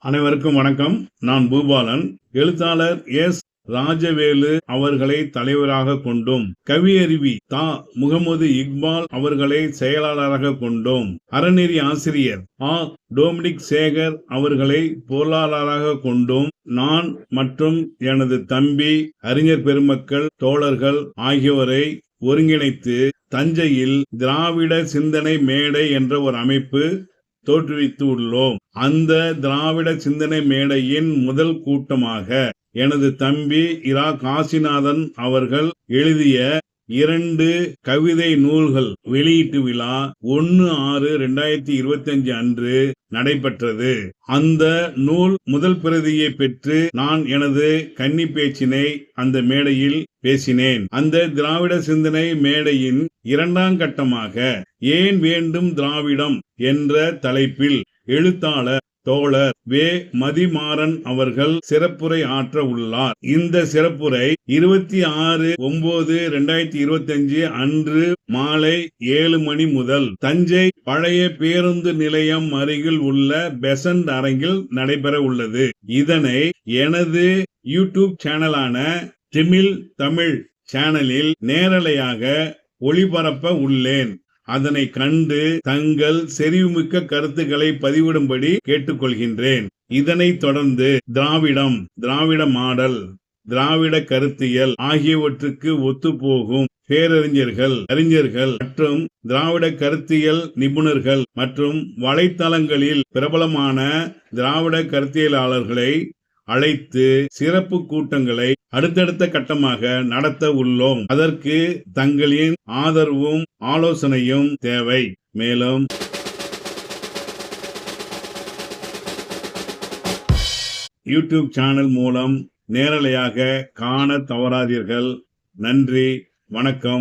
அனைவருக்கும் வணக்கம். நான் பூபாலன். எழுத்தாளர் எஸ். ராஜவேலு அவர்களை தலைவராக கொண்டோம். கவியருவி தா. முகமது இக்பால் அவர்களை செயலாளராக கொண்டோம். அறநெறி ஆசிரியர் ஆ. டோமினிக் சேகர் அவர்களை பொருளாளராக கொண்டோம். நான் மற்றும் எனது தம்பி அறிஞர் பெருமக்கள் தோழர்கள் ஆகியோரை ஒருங்கிணைத்து தஞ்சையில் திராவிட சிந்தனை மேடை என்ற ஒரு அமைப்பு தோற்றுவித்து உள்ளோம் அந்த திராவிட சிந்தனை மேடையின் முதல் கூட்டமாக எனது தம்பி இரா காசிநாதன் அவர்கள் எழுதிய இரண்டு கவிதை நூல்கள் வெளியீட்டு விழா ஒன்னு ஆறு ரெண்டாயிரத்தி இருபத்தி அஞ்சு அன்று நடைபெற்றது. அந்த நூல் முதல் பிரதியை பெற்று நான் எனது கன்னி பேச்சினை அந்த மேடையில் பேசினேன். அந்த திராவிட சிந்தனை மேடையின் இரண்டாம் கட்டமாக ஏன் வேண்டும் திராவிடம் என்ற தலைப்பில் எழுத்தாளர் தோழர் வே. மதிமாறன் அவர்கள் சிறப்புரை ஆற்ற உள்ளார். இந்த சிறப்புரை இருபத்தி ஆறு ஒன்பது ரெண்டாயிரத்தி இருபத்தி அஞ்சு அன்று மாலை ஏழு மணி முதல் தஞ்சை பழைய பேருந்து நிலையம் அருகில் உள்ள பெசன்ட் அரங்கில் நடைபெற உள்ளது. இதனை எனது யூடியூப் சேனலான தமிழ் தமிழ் சேனலில் நேரலையாக ஒளிபரப்ப உள்ளேன். அதனை கண்டு தங்கள் செறிவுமிக்க கருத்துக்களை பதிவிடும்படி கேட்டுக்கொள்கின்றேன். இதனைத் தொடர்ந்து திராவிடம் திராவிட மாடல் திராவிட கருத்தியல் ஆகியவற்றுக்கு ஒத்துப்போகும் பேரறிஞர்கள் அறிஞர்கள் மற்றும் திராவிட கருத்தியல் நிபுணர்கள் மற்றும் வலைத்தளங்களில் பிரபலமான திராவிட கருத்தியலாளர்களை அழைத்து சிறப்பு கூட்டங்களை அடுத்தடுத்த கட்டமாக நடத்த உள்ளோம். அதற்கு தங்களின் ஆதரவும் ஆலோசனையும் தேவை. மேலும் யூடியூப் சேனல் மூலம் நேரலையாக காண தவறாதீர்கள். நன்றி. வணக்கம்.